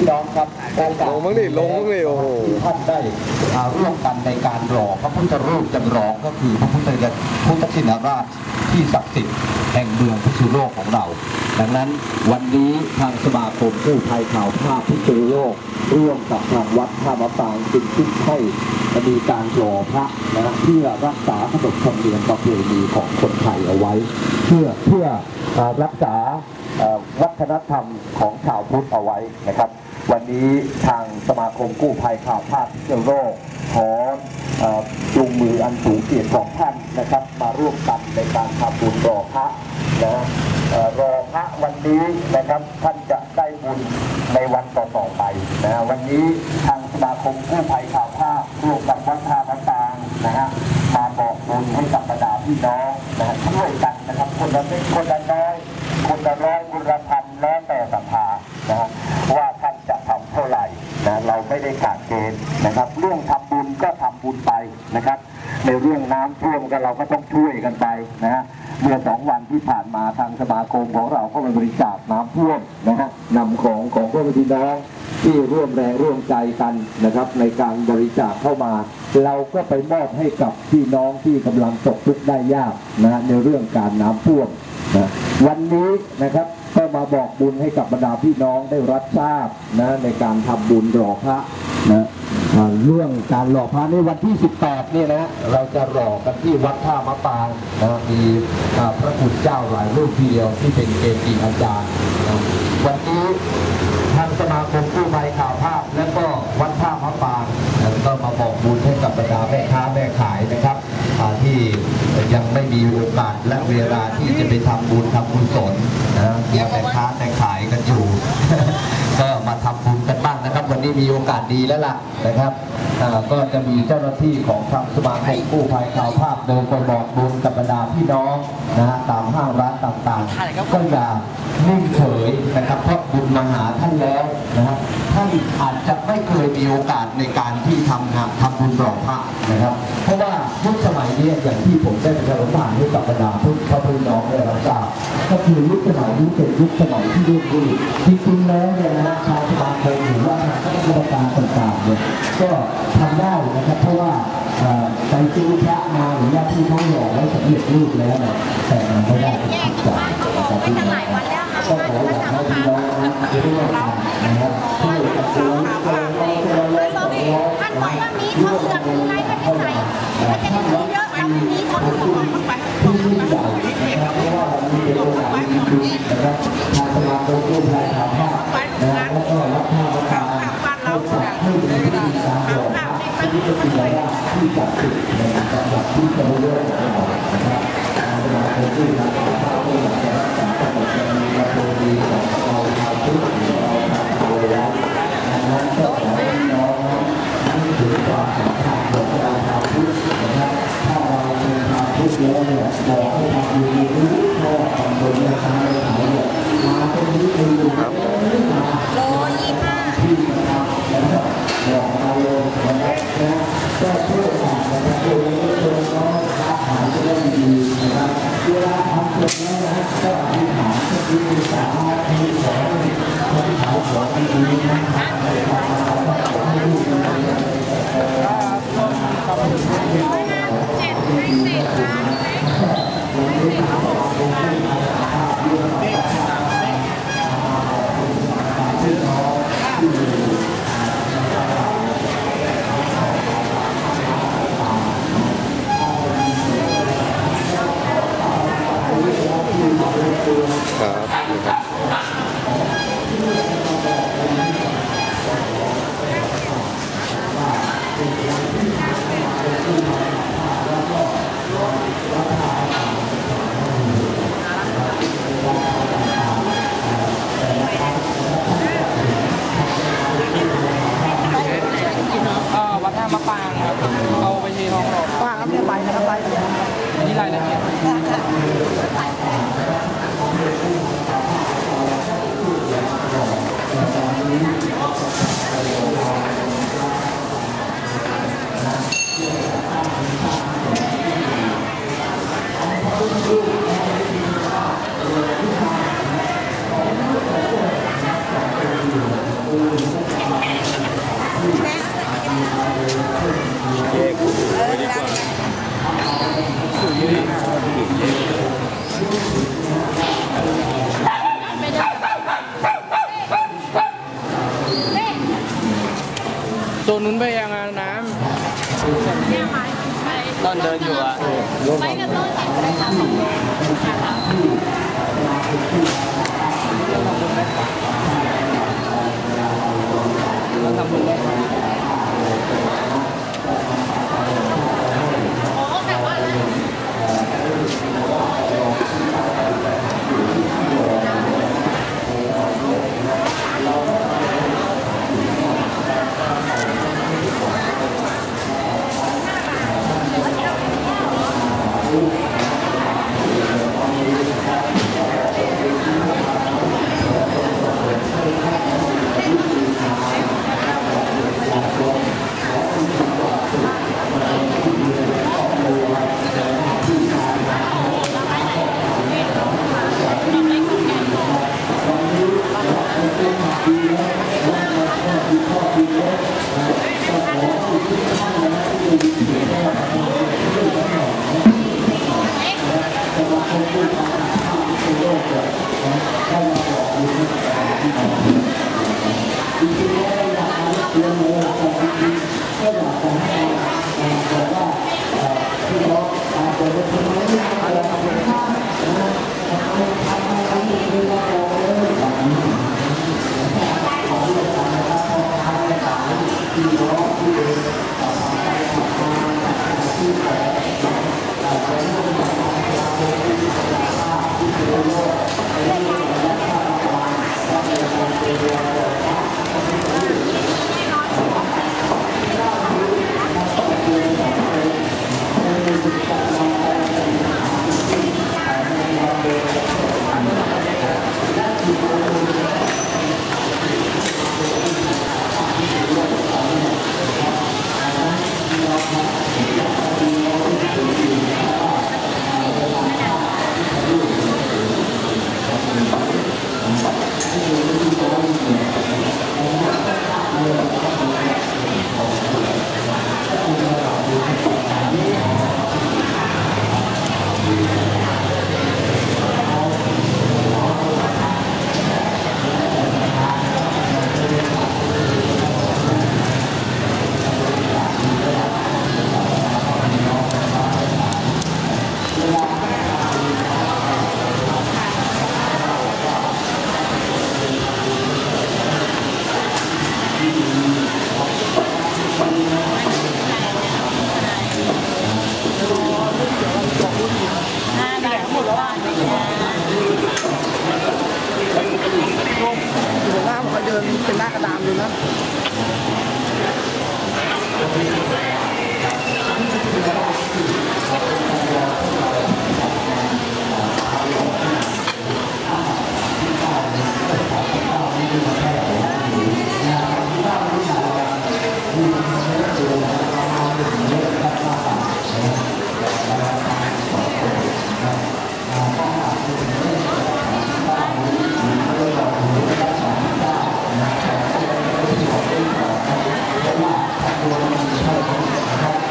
พี่น้องครับโอกาสลงมั้งดิลงมั้งดิโอ้โหที่ท่านได้อ่าร่วมกันในการรอพระพุทธรูปจำลองก็คือพระพุทธเจ้าพุทธชินราชที่ศักดิ์สิทธิ์แห่งเมืองพิษณุโลกของเรา ดังนั้นวันนี้ทางสมาคมกู้ภัยข่าวภาพพิษณุโลกร่วมกับทางวัดท่ามะปางจึงคิดให้มีการรอพระนะเพื่อรักษาขนบธรรมเนียมประเพณีของคนไทยเอาไว้ เพื่อเพื่อเอ่อรักษาเอ่อวัฒนธรรมของชาวพุทธเอาไว้นะครับ วันนี้ทางสมาคมกู้ภัยข่าวภาพพิษณุโลกขอจูงมืออันสูงเกียรติของท่านนะครับ มาร่วมกันในการทำบุญรอพระนะรอพระวันนี้นะครับท่านจะได้บุญในวันต่อๆไปนะวันนี้ทางสมาคมกู้ภัยข่าวภาพร่วมกับวัดท่าพระตางนะฮะมาบอกบุญให้กับบรรดาพี่น้องนะฮะช่วยกันนะครับคนละเล็กคนละน้อยคนละร้อยคนละพันแล้วแต่ศรัทธานะฮะว่าท่านจะทำเท่าไหร่นะเรา ได้ขาดเกณฑ์นะครับ เรื่องทำบุญก็ทำบุญไปนะครับ ในเรื่องน้ำท่วมก็เราก็ต้องช่วยกันไปนะฮะเมื่อสองวันที่ผ่านมาทางสมาคมของเราก็มาบริจาคน้ำท่วมนะฮะนำของของพวกพี่น้องที่ร่วมแรงร่วมใจกันนะครับ ในการบริจาคเข้ามา เราก็ไปมอบให้กับพี่น้องที่กำลังตกทุกข์ได้ยากนะฮะในเรื่องการน้ำท่วมนะวันนี้นะครับ ก็มาบอกบุญให้กับบรรดาพี่น้องได้รับทราบนะในการทำบุญหล่อพระนะเรื่องการหล่อพระในวันที่ 18เนี่ยนะเราจะหล่อกันที่วัดท่ามะปางนะมีพระคุณเจ้าหลายรูปทีเดียวที่เป็นเกจิอาจารย์นะวันนี้ทางสมาคม ไม่มีโอกาสและเวลาที่จะไปทำบุญทำบุญสนนะยังแต่ค้าแต่ขายกันอยู่ ก็มาทำบุญกันบ้างนะครับ วันนี้มีโอกาสดีแล้วล่ะนะครับอ่าก็จะมีเจ้าหน้าที่ของทางสมาคมกู้ภัยข่าวภาพเดินไปบอกบุญกับบรรดาพี่น้องนะฮะตามห้างร้านต่างๆ ก็อย่านิ่งเฉยนะครับเพราะบุญมาหาท่านแล้วนะครับท่านอาจจะไม่เคยมีโอกาสในการที่ทำงานทำบุญหล่อพระนะครับ เพราะว่า ยุคสมัยนี้อย่างที่ผมได้ประชาสัมพันธ์ให้กับบรรดาผู้พระพี่น้องได้รับทราบก็คือยุคสมัยนี้เป็นยุคสมัยที่เรียกว่าจริงๆแล้วเนี่ยนะชาวสมาคมหรือว่าทางคณะกรรมการต่างๆเนี่ยก็ทำได้นะครับเพราะว่าไปซื้อพระมาหรือว่าที่เขาหล่อไว้สำเร็จรูปแล้วเนี่ยแต่มันไม่ได้เป็นจิตใจนะครับพี่น้องก็ขออยากให้พี่น้องนะร่วมกันนะครับช่วยกัน ท่านบอกว่ามีเขาเสือกอยู่ในประเทศไทยมันจะมีเยอะแล้วมีเขาเสือกอยู่ไปที่ยิ่งใหญ่นะครับเพราะว่ามันมอกาสดีๆนะครับทางสมาคมกู้ภัยทางภาคนะแล้วก็รับภาประกาศให้จัดให้มีวิธีการหล่อพระเป็นระยะที่จัดติดในจังหวัดที่จะเลือกของเรานะครับทางสมาคมกู้ภัยทางภาคก็อยากจะรักษาขนบธรรมเนียมปรดีของ ดีนะครับเวลาทำเสร็จแล้วนะก็อธิษฐานก็คือสามารถที่ขอให้คนที่ขาวของดีนะครับในความรักก็ขอให้ลูกมีความสุขร้อยห้าสิบเจ็ดให้เศษล้านครับ ตัวนู้นไปยังอน้ำตอนเดินอยู่อะไปกับต้นเองได้ค่ะทำบุญ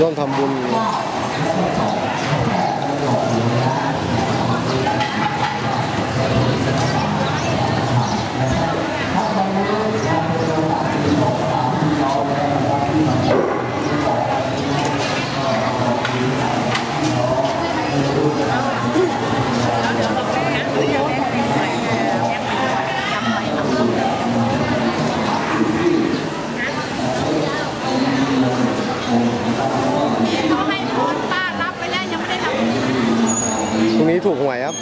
이건 단본이에요. ที่ถูกหวยครับ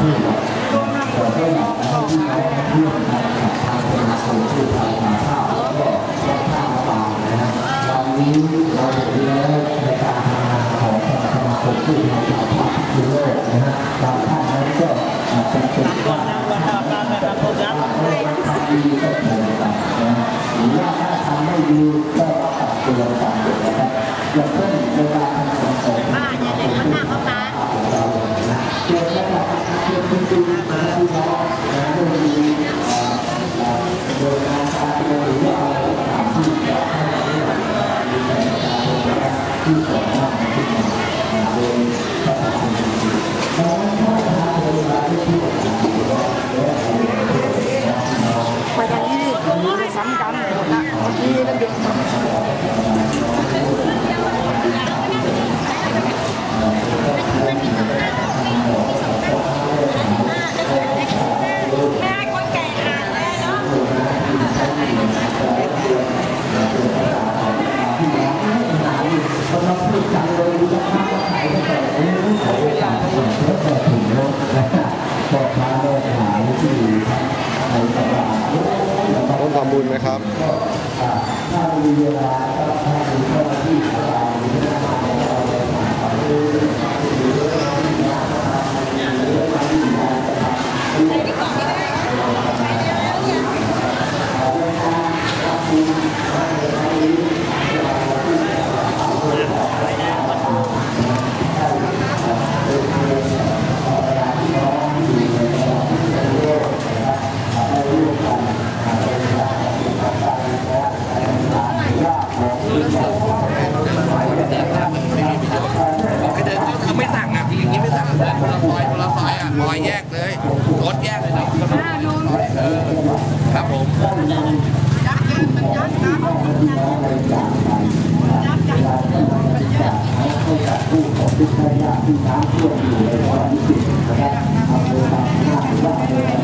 ที่ขอได้ให้ที่น้องเพื่อทางสาคางมาข้าก็ได้ข้าวปลานะฮะวันนี้เราเรียนในการทำงานของสมาที่ทางมาข้าวทั่วโลกนะฮะบางทานนั้นก็เป็นคนว่าไม่ทำดีก็โดนตัดนะหรือว่าถ้าทำไม่ดีกตัดเตือนนะครับ ครับ คนละซอยคนละซอยอะซอยแยกเลยรถแยกเลยนะครับผมทุกท่านที่น้ำท่วมอยู่ในวันนี้นะครับ